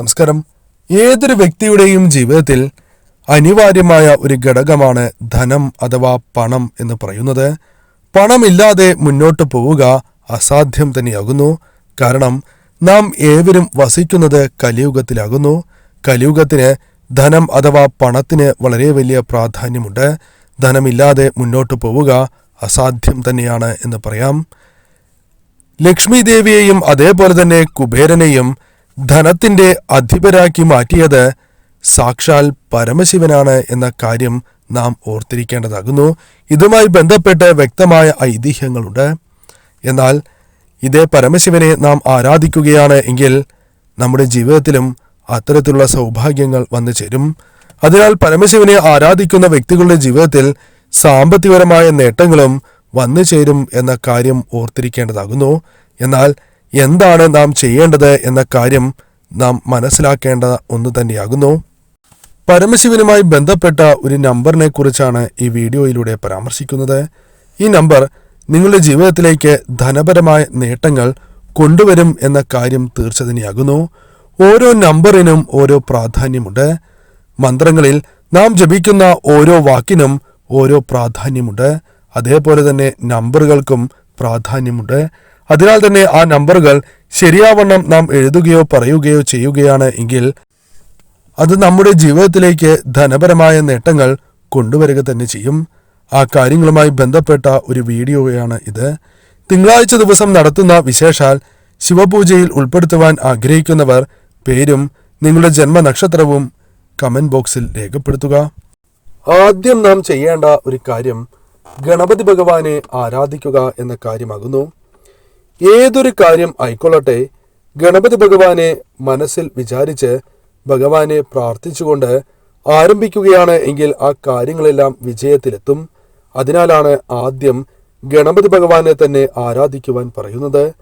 നമസ്കാരം. ഏതൊരു വ്യക്തിയുടെയും ജീവിതത്തിൽ അനിവാര്യമായ ഒരു ഘടകമാണ് ധനം അഥവാ പണം എന്ന് പറയുന്നത്. പണമില്ലാതെ മുന്നോട്ട് പോവുക അസാധ്യം തന്നെയാകുന്നു. കാരണം നാം ഏവരും വസിക്കുന്നത് കലിയുഗത്തിലാകുന്നു. കലിയുഗത്തിന് ധനം അഥവാ പണത്തിന് വളരെ വലിയ പ്രാധാന്യമുണ്ട്. ധനമില്ലാതെ മുന്നോട്ട് പോവുക അസാധ്യം തന്നെയാണ് എന്ന് പറയാം. ലക്ഷ്മി ദേവിയെയും അതേപോലെ തന്നെ കുബേരനെയും ധനത്തിന്റെ അധിപരാക്കി മാറ്റിയത് സാക്ഷാൽ പരമശിവനാണ് എന്ന കാര്യം നാം ഓർത്തിരിക്കേണ്ടതാകുന്നു. ഇതുമായി ബന്ധപ്പെട്ട് വ്യക്തമായ ഐതിഹ്യങ്ങളുണ്ട്. എന്നാൽ ഇതേ പരമശിവനെ നാം ആരാധിക്കുകയാണ് എങ്കിൽ നമ്മുടെ ജീവിതത്തിലും അത്തരത്തിലുള്ള സൗഭാഗ്യങ്ങൾ വന്നു ചേരും. അതിനാൽ പരമശിവനെ ആരാധിക്കുന്ന വ്യക്തികളുടെ ജീവിതത്തിൽ സാമ്പത്തികപരമായ നേട്ടങ്ങളും വന്നു ചേരും എന്ന കാര്യം ഓർത്തിരിക്കേണ്ടതാകുന്നു. എന്നാൽ എന്താണ് നാം ചെയ്യേണ്ടത് എന്ന കാര്യം നാം മനസ്സിലാക്കേണ്ട ഒന്ന് തന്നെയാകുന്നു. പരമശിവനുമായി ബന്ധപ്പെട്ട ഒരു നമ്പറിനെ കുറിച്ചാണ് ഈ വീഡിയോയിലൂടെ പരാമർശിക്കുന്നത്. ഈ നമ്പർ നിങ്ങളുടെ ജീവിതത്തിലേക്ക് ധനപരമായ നേട്ടങ്ങൾ കൊണ്ടുവരും എന്ന കാര്യം തീർച്ചതന്നെയാകുന്നു. ഓരോ നമ്പറിനും ഓരോ പ്രാധാന്യമുണ്ട്. മന്ത്രങ്ങളിൽ നാം ജപിക്കുന്ന ഓരോ വാക്കിനും ഓരോ പ്രാധാന്യമുണ്ട്. അതേപോലെ തന്നെ നമ്പറുകൾക്കും പ്രാധാന്യമുണ്ട്. അതിനാൽ തന്നെ ആ നമ്പറുകൾ ശരിയാവണ്ണം നാം എഴുതുകയോ പറയുകയോ ചെയ്യുകയാണ് എങ്കിൽ അത് നമ്മുടെ ജീവിതത്തിലേക്ക് ധനപരമായ നേട്ടങ്ങൾ കൊണ്ടുവരിക തന്നെ ചെയ്യും. ആ കാര്യങ്ങളുമായി ബന്ധപ്പെട്ട ഒരു വീഡിയോയാണ് ഇത്. തിങ്കളാഴ്ച ദിവസം നടത്തുന്ന വിശേഷാൽ ശിവപൂജയിൽ ഉൾപ്പെടുത്തുവാൻ ആഗ്രഹിക്കുന്നവർ പേരും നിങ്ങളുടെ ജന്മനക്ഷത്രവും കമന്റ് ബോക്സിൽ രേഖപ്പെടുത്തുക. ആദ്യം നാം ചെയ്യേണ്ട ഒരു കാര്യം ഗണപതി ഭഗവാനെ ആരാധിക്കുക എന്ന കാര്യമാകുന്നു. ഏതൊരു കാര്യം ആയിക്കൊള്ളട്ടെ ഗണപതി ഭഗവാനെ മനസ്സിൽ വിചാരിച്ച് ഭഗവാനെ പ്രാർത്ഥിച്ചുകൊണ്ട് ആരംഭിക്കുകയാണ് എങ്കിൽ ആ കാര്യങ്ങളെല്ലാം വിജയത്തിലെത്തും. അതിനാലാണ് ആദ്യം ഗണപതി ഭഗവാനെ തന്നെ ആരാധിക്കുവാൻ പറയുന്നത്.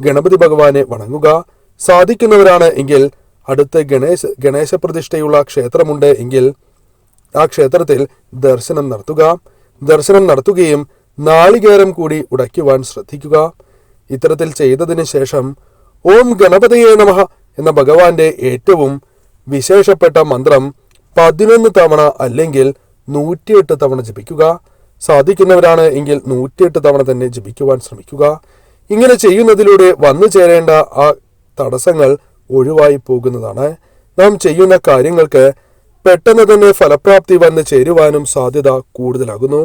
ഗണപതി ഭഗവാനെ വണങ്ങുക സാധിക്കുന്നവരാണ് എങ്കിൽ അടുത്ത് ഗണേശ ഗണേശ പ്രതിഷ്ഠയുള്ള ക്ഷേത്രമുണ്ട് എങ്കിൽ ആ ക്ഷേത്രത്തിൽ ദർശനം നടത്തുക. ദർശനം നടത്തുകയും നാളികേരം കൂടി ഉടയ്ക്കുവാൻ ശ്രദ്ധിക്കുക. ഇത്തരത്തിൽ ചെയ്തതിന് ശേഷം ഓം ഗണപതിയെ നമഃ എന്ന ഭഗവാന്റെ ഏറ്റവും വിശേഷപ്പെട്ട മന്ത്രം പതിനൊന്ന് തവണ അല്ലെങ്കിൽ നൂറ്റിയെട്ട് തവണ ജപിക്കുക. സാധിക്കുന്നവരാണ് എങ്കിൽ നൂറ്റിയെട്ട് തവണ തന്നെ ജപിക്കുവാൻ ശ്രമിക്കുക. ഇങ്ങനെ ചെയ്യുന്നതിലൂടെ വന്നു ചേരേണ്ട ആ തടസ്സങ്ങൾ ഒഴിവായി പോകുന്നതാണ്. നാം ചെയ്യുന്ന കാര്യങ്ങൾക്ക് പെട്ടെന്ന് തന്നെ ഫലപ്രാപ്തി വന്ന് ചേരുവാനും സാധ്യത കൂടുതലാകുന്നു.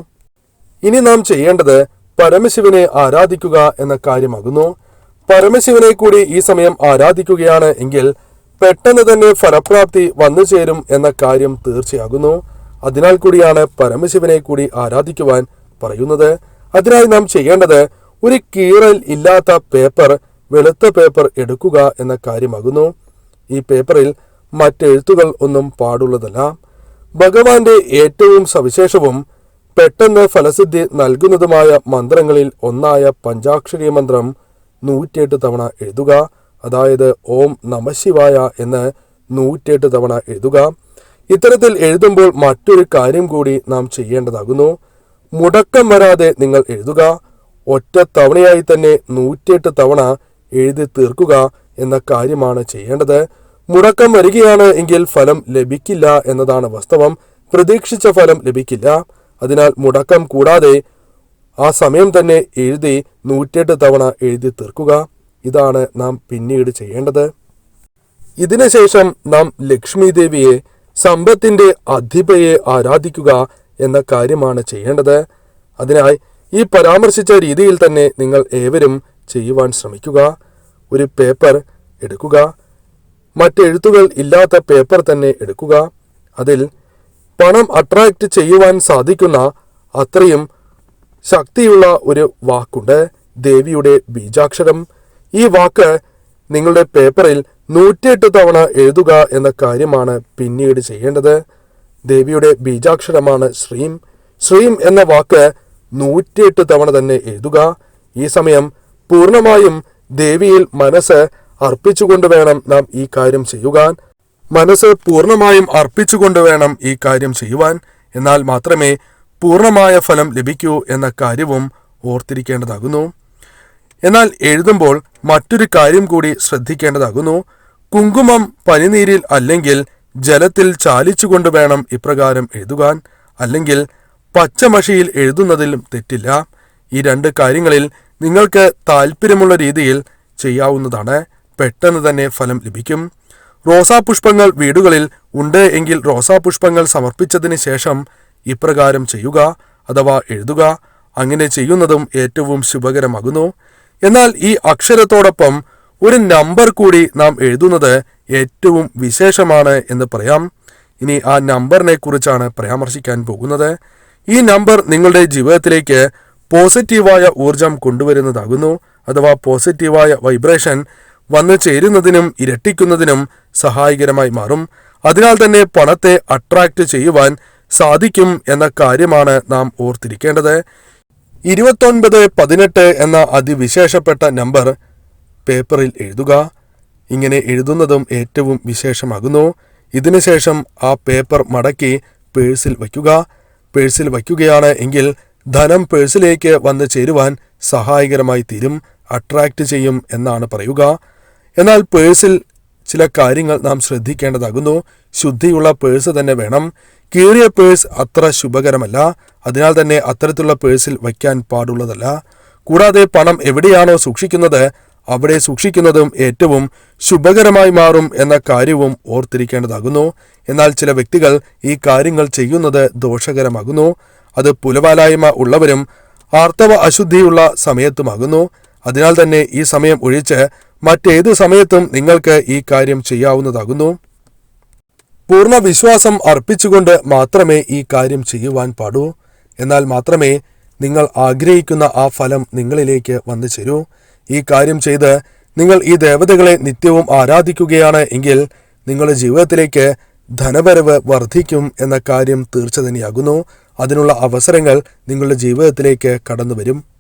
ഇനി നാം ചെയ്യേണ്ടത് പരമശിവനെ ആരാധിക്കുക എന്ന കാര്യമാകുന്നു. പരമശിവനെ കൂടി ഈ സമയം ആരാധിക്കുകയാണ് എങ്കിൽ പെട്ടെന്ന് തന്നെ ഫലപ്രാപ്തി വന്നു ചേരും എന്ന കാര്യം തീർച്ചയാകുന്നു. അതിനാൽ കൂടിയാണ് പരമശിവനെ കൂടി ആരാധിക്കുവാൻ പറയുന്നത്. അതിനായി നാം ചെയ്യേണ്ടത് ഒരു കീറൽ ഇല്ലാത്ത പേപ്പർ വെളുത്ത പേപ്പർ എടുക്കുക എന്ന കാര്യമാകുന്നു. ഈ പേപ്പറിൽ മറ്റെഴുത്തുകൾ ഒന്നും പാടുള്ളതല്ല. ഭഗവാന്റെ ഏറ്റവും സവിശേഷവും പെട്ടെന്ന് ഫലസിദ്ധി നൽകുന്നതുമായ മന്ത്രങ്ങളിൽ ഒന്നായ പഞ്ചാക്ഷരി മന്ത്രം നൂറ്റിയെട്ട് തവണ എഴുതുക അതായത് ഓം നമശിവായ എന്ന് നൂറ്റിയെട്ട് തവണ എഴുതുക. ഇത്തരത്തിൽ എഴുതുമ്പോൾ മറ്റൊരു കാര്യം കൂടി നാം ചെയ്യേണ്ടതാകുന്നു. മുടക്കം വരാതെ നിങ്ങൾ എഴുതുക ഒറ്റ തവണയായി തന്നെ നൂറ്റിയെട്ട് തവണ എഴുതി തീർക്കുക എന്ന കാര്യമാണ് ചെയ്യേണ്ടത്. മുടക്കം വരികയാണ് എങ്കിൽ ഫലം ലഭിക്കില്ല എന്നതാണ് വാസ്തവം. പ്രതീക്ഷിച്ച ഫലം ലഭിക്കില്ല. അതിനാൽ മുടക്കം കൂടാതെ ആ സമയം തന്നെ എഴുതി നൂറ്റിയെട്ട് തവണ എഴുതി തീർക്കുക. ഇതാണ് നാം പിന്നീട് ചെയ്യേണ്ടത്. ഇതിനുശേഷം നാം ലക്ഷ്മി ദേവിയെ സമ്പത്തിന്റെ അധിപയെ ആരാധിക്കുക എന്ന കാര്യമാണ് ചെയ്യേണ്ടത്. അതിനായി ഈ പരാമർശിച്ച രീതിയിൽ തന്നെ നിങ്ങൾ ഏവരും ചെയ്യുവാൻ ശ്രമിക്കുക. ഒരു പേപ്പർ എടുക്കുക. മറ്റെഴുത്തുകൾ ഇല്ലാത്ത പേപ്പർ തന്നെ എടുക്കുക. അതിൽ പണം അട്രാക്റ്റ് ചെയ്യുവാൻ സാധിക്കുന്ന അത്രയും ശക്തിയുള്ള ഒരു വാക്കുണ്ട്. ദേവിയുടെ ബീജാക്ഷരം. ഈ വാക്ക് നിങ്ങളുടെ പേപ്പറിൽ നൂറ്റിയെട്ട് തവണ എഴുതുക എന്ന കാര്യമാണ് പിന്നീട് ചെയ്യേണ്ടത്. ദേവിയുടെ ബീജാക്ഷരമാണ് ശ്രീം. ശ്രീം എന്ന വാക്ക് നൂറ്റിയെട്ട് തവണ തന്നെ എഴുതുക. ഈ സമയം പൂർണമായും ദേവിയിൽ മനസ്സ് അർപ്പിച്ചുകൊണ്ട് വേണം നാം ഈ കാര്യം ചെയ്യുവാൻ. മനസ്സ് പൂർണമായും അർപ്പിച്ചുകൊണ്ട് വേണം ഈ കാര്യം ചെയ്യുവാൻ. എന്നാൽ മാത്രമേ പൂർണമായ ഫലം ലഭിക്കൂ എന്ന കാര്യവും ഓർത്തിരിക്കേണ്ടതാകുന്നു. എന്നാൽ എഴുതുമ്പോൾ മറ്റൊരു കാര്യം കൂടി ശ്രദ്ധിക്കേണ്ടതാകുന്നു. കുങ്കുമം പനിനീരിൽ അല്ലെങ്കിൽ ജലത്തിൽ ചാലിച്ചുകൊണ്ട് വേണം ഇപ്രകാരം എഴുതുവാൻ. അല്ലെങ്കിൽ പച്ചമഷിയിൽ എഴുതുന്നതിലും തെറ്റില്ല. ഈ രണ്ട് കാര്യങ്ങളിൽ നിങ്ങൾക്ക് താല്പര്യമുള്ള രീതിയിൽ ചെയ്യാവുന്നതാണ്. പെട്ടെന്ന് തന്നെ ഫലം ലഭിക്കും. റോസാപുഷ്പങ്ങൾ വീടുകളിൽ ഉണ്ട് എങ്കിൽ റോസാപുഷ്പങ്ങൾ സമർപ്പിച്ചതിന് ശേഷം ഇപ്രകാരം ചെയ്യുക അഥവാ എഴുതുക അങ്ങനെ ചെയ്യുന്നതും ഏറ്റവും ശുഭകരമാകുന്നു. എന്നാൽ ഈ അക്ഷരത്തോടൊപ്പം ഒരു നമ്പർ കൂടി നാം എഴുതുന്നത് ഏറ്റവും വിശേഷമാണ് എന്ന് പറയാം. ഇനി ആ നമ്പറിനെ കുറിച്ചാണ് പരാമർശിക്കാൻ പോകുന്നത്. ഈ നമ്പർ നിങ്ങളുടെ ജീവിതത്തിലേക്ക് പോസിറ്റീവായ ഊർജം കൊണ്ടുവരുന്നതാകുന്നു. അഥവാ പോസിറ്റീവായ വൈബ്രേഷൻ വന്നു ചേരുന്നതിനും ഇരട്ടിക്കുന്നതിനും സഹായകരമായി മാറും. അതിനാൽ തന്നെ പണത്തെ അട്രാക്റ്റ് ചെയ്യുവാൻ സാധിക്കും എന്ന കാര്യമാണ് നാം ഓർത്തിരിക്കേണ്ടത്. ഇരുപത്തൊൻപത് പതിനെട്ട് എന്ന അതിവിശേഷപ്പെട്ട നമ്പർ പേപ്പറിൽ എഴുതുക. ഇങ്ങനെ എഴുതുന്നതും ഏറ്റവും വിശേഷമാകുന്നു. ഇതിനുശേഷം ആ പേപ്പർ മടക്കി പേഴ്സിൽ വയ്ക്കുക. പേഴ്സിൽ വയ്ക്കുകയാണ് എങ്കിൽ ധനം പേഴ്സിലേക്ക് വന്ന് ചേരുവാൻ സഹായകരമായി തീരും അട്രാക്റ്റ് ചെയ്യും എന്നാണ് പറയുക. എന്നാൽ പേഴ്സിൽ ചില കാര്യങ്ങൾ നാം ശ്രദ്ധിക്കേണ്ടതാകുന്നു. ശുദ്ധിയുള്ള പേഴ്സ് തന്നെ വേണം. കീറിയ പേഴ്സ് അത്ര ശുഭകരമല്ല. അതിനാൽ തന്നെ അത്തരത്തിലുള്ള പേഴ്സിൽ വയ്ക്കാൻ പാടുള്ളതല്ല. കൂടാതെ പണം എവിടെയാണോ സൂക്ഷിക്കുന്നത് അവിടെ സൂക്ഷിക്കുന്നതും ഏറ്റവും ശുഭകരമായി മാറും എന്ന കാര്യവും ഓർത്തിരിക്കേണ്ടതാകുന്നു. എന്നാൽ ചില വ്യക്തികൾ ഈ കാര്യങ്ങൾ ചെയ്യുന്നത് ദോഷകരമാകുന്നു. അത് പുലവാലായ്മ ഉള്ളവരും ആർത്തവ അശുദ്ധിയുള്ള സമയത്തുമാകുന്നു. അതിനാൽ തന്നെ ഈ സമയം ഒഴിച്ച് മറ്റേത് സമയത്തും നിങ്ങൾക്ക് ഈ കാര്യം ചെയ്യാവുന്നതാകുന്നു. പൂർണ വിശ്വാസം അർപ്പിച്ചുകൊണ്ട് മാത്രമേ ഈ കാര്യം ചെയ്യുവാൻ പാടൂ. എന്നാൽ മാത്രമേ നിങ്ങൾ ആഗ്രഹിക്കുന്ന ആ ഫലം നിങ്ങളിലേക്ക് വന്നു ചേരൂ. ഈ കാര്യം ചെയ്ത് നിങ്ങൾ ഈ ദേവതകളെ നിത്യവും ആരാധിക്കുകയാണ് എങ്കിൽ നിങ്ങളുടെ ജീവിതത്തിലേക്ക് ധനവരവ് വർദ്ധിക്കും എന്ന കാര്യം തീർച്ച തന്നെയാകുന്നു അതിനുള്ള അവസരങ്ങൾ നിങ്ങളുടെ ജീവിതത്തിലേക്ക് കടന്നു വരും